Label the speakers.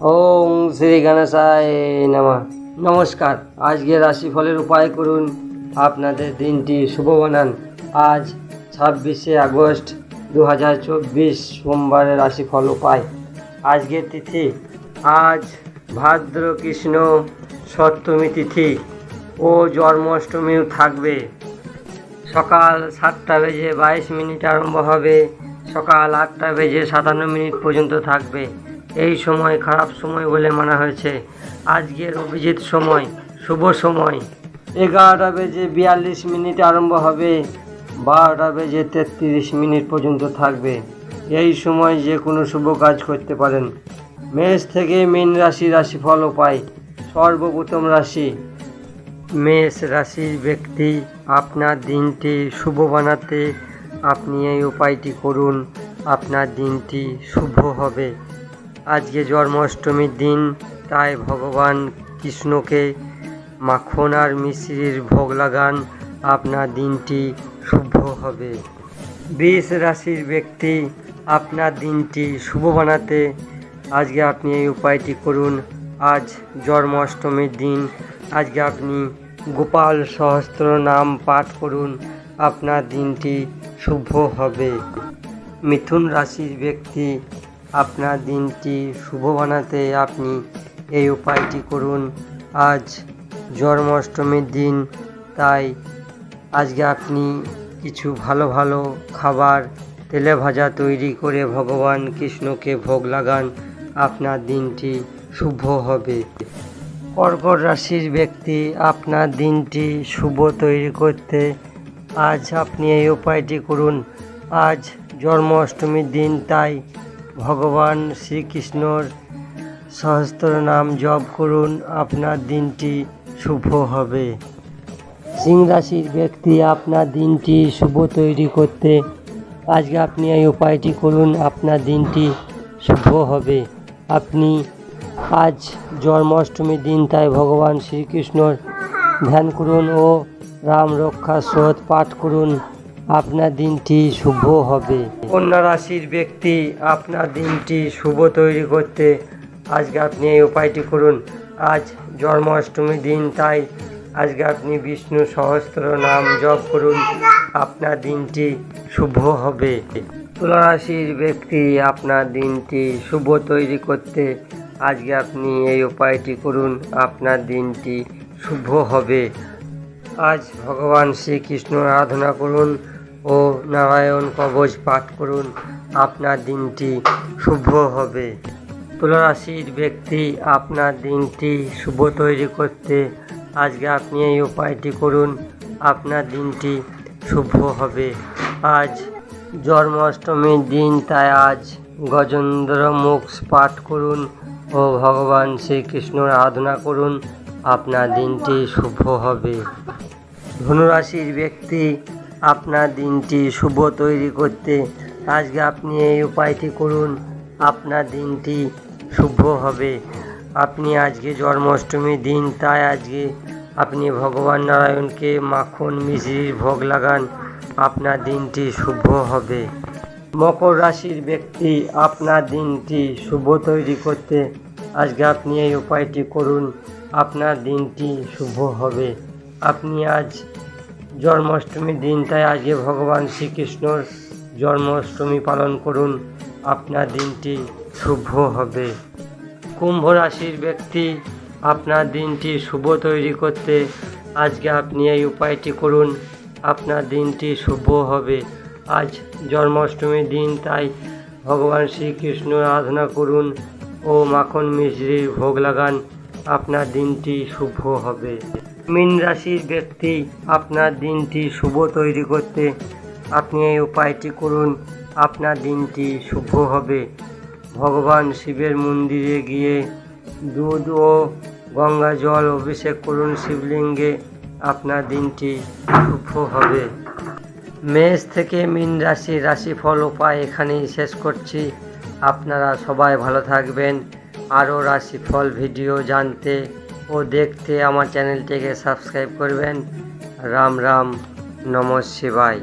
Speaker 1: ওম শ্রী গণেশায় নমঃ। নমস্কার। আজকে রাশিফলের উপায় করুন। আপনাদের দিনটি শুভ বানান। আজ ছাব্বিশে আগস্ট দু হাজার চব্বিশ সোমবারের রাশিফল উপায়। আজকের তিথি, আজ ভাদ্র কৃষ্ণ সপ্তমী তিথি ও জন্মাষ্টমীও থাকবে। সকাল সাতটা বেজে বাইশ মিনিট আরম্ভ হবে। সকাল আটটা বেজে সাতান্ন মিনিট পর্যন্ত থাকবে। এই সময় খারাপ সময় বলে মানা হয়েছে। আজকের অভিজিৎ সময়, শুভ সময়। এগারোটা বেজে বিয়াল্লিশ মিনিট আরম্ভ হবে। বারোটা বেজে তেত্রিশ মিনিট পর্যন্ত থাকবে। এই সময় যে কোনো শুভ কাজ করতে পারেন। মেষ থেকে মীন রাশি রাশিফল উপায় সর্বপ্রথম রাশি। মেষ রাশির ব্যক্তি, আপনার দিনটি শুভ বানাতে আপনি এই উপায়টি করুন। আপনার দিনটি শুভ হবে। আজকে জন্মাষ্টমীর দিন, তাই ভগবান কৃষ্ণকে মাখন আর মিশ্রির ভোগ লাগান, আপনার দিনটি শুভ হবে। বৃষ রাশির ব্যক্তি, আপনার দিনটি শুভ বানাতে আজকে আপনি এই উপায়টি করুন। আজ জন্মাষ্টমীর দিন, আজকে আপনি গোপাল সহস্র নাম পাঠ করুন, আপনার দিনটি শুভ হবে। মিথুন রাশির ব্যক্তি আপনার দিনটি শুভ বানাতে আপনি এই উপায়টি করুন। আজ জন্মাষ্টমীর দিন, তাই আজকে আপনি কিছু ভালো ভালো খাবার, তেলে ভাজা তৈরি করে ভগবান কৃষ্ণকে ভোগ লাগান, আপনার দিনটি শুভ হবে। কর্কট রাশির ব্যক্তি, আপনার দিনটি শুভ তৈরি করতে আজ আপনি এই উপায়টি করুন। আজ জন্মাষ্টমীর দিন, তাই ভগবান শ্রীকৃষ্ণর সহস্র নাম জপ করুন, আপনার দিনটি শুভ হবে। সিং রাশির ব্যক্তি, আপনার দিনটি শুভ তৈরি করতে। আজকে আপনি এই উপায়টি করুন, আপনার দিনটি শুভ হবে। আপনি আজ জন্মাষ্টমীর দিন, তাই ভগবান শ্রীকৃষ্ণর ধ্যান করুন ও রাম রক্ষা স্রোত পাঠ করুন। আপনার দিনটি শুভ হবে। কন্যা রাশির ব্যক্তি, আপনার দিনটি শুভ তৈরি করতে আজকে আপনি এই উপায়টি করুন। আজ জন্মাষ্টমীর দিন, তাই আজকে আপনি বিষ্ণু সহস্র নাম জপ করুন। আপনার দিনটি শুভ হবে। তুলা রাশির ব্যক্তি, আপনার দিনটি শুভ তৈরি করতে আজকে আপনি এই উপায়টি করুন। আপনার দিনটি শুভ হবে। আজ ভগবান শ্রীকৃষ্ণ আরাধনা করুন। ও নারায়ণ কবচ পাঠ করুন। আপনার দিনটি শুভ হবে। তুলা রাশির ব্যক্তি আপনার দিনটি শুভ তৈরি করতে আজকে আপনি এই উপায়টি করুন। আপনার দিনটি শুভ হবে। আজ জন্মাষ্টমীর দিন, তাই আজ গজেন্দ্র মুখ পাঠ করুন ও ভগবান শ্রীকৃষ্ণর আরাধনা করুন। আপনার দিনটি শুভ হবে। ধনুরাশির ব্যক্তি আপনার দিনটি শুভ তৈরি করতে আজকে আপনি এই উপায়টি করুন, আপনার দিনটি শুভ হবে। আপনি আজকে জন্মাষ্টমীর দিন, তাই আজকে আপনি ভগবান নারায়ণকে মাখন মিশ্রির ভোগ লাগান, আপনার দিনটি শুভ হবে। মকর রাশির ব্যক্তি, আপনার দিনটি শুভ তৈরি করতে আজকে আপনি এই উপায়টি করুন, আপনার দিনটি শুভ হবে। আপনি আজ জন্মাষ্টমীর দিন, তাই আজকে ভগবান শ্রীকৃষ্ণর জন্মাষ্টমী পালন করুন। আপনার দিনটি শুভ হবে। কুম্ভ রাশির ব্যক্তি, আপনার দিনটি শুভ তৈরি করতে আজকে আপনি এই উপায়টি করুন। আপনার দিনটি শুভ হবে। আজ জন্মাষ্টমীর দিন, তাই ভগবান শ্রীকৃষ্ণ আরাধনা করুন ও মাখন মিশ্রির ভোগ লাগান। আপনার দিনটি শুভ হবে। মীন রাশির ব্যক্তি আপনার দিনটি শুভ তৈরি করতে আপনি এই উপায়টি করুন, আপনার দিনটি শুভ হবে। ভগবান শিবের মন্দিরে গিয়ে দুধ ও গঙ্গা জল অভিষেক করুন শিবলিঙ্গে, আপনার দিনটি শুভ হবে। মেষ থেকে মীন রাশি রাশিফল উপায় এখানেই শেষ করছি। আপনারা সবাই ভালো থাকবেন। আরও রাশিফল ভিডিও জানতে ও দেখতে আমার চ্যানেলটিকে সাবস্ক্রাইব করবেন। রাম রাম নমঃ শিবায়।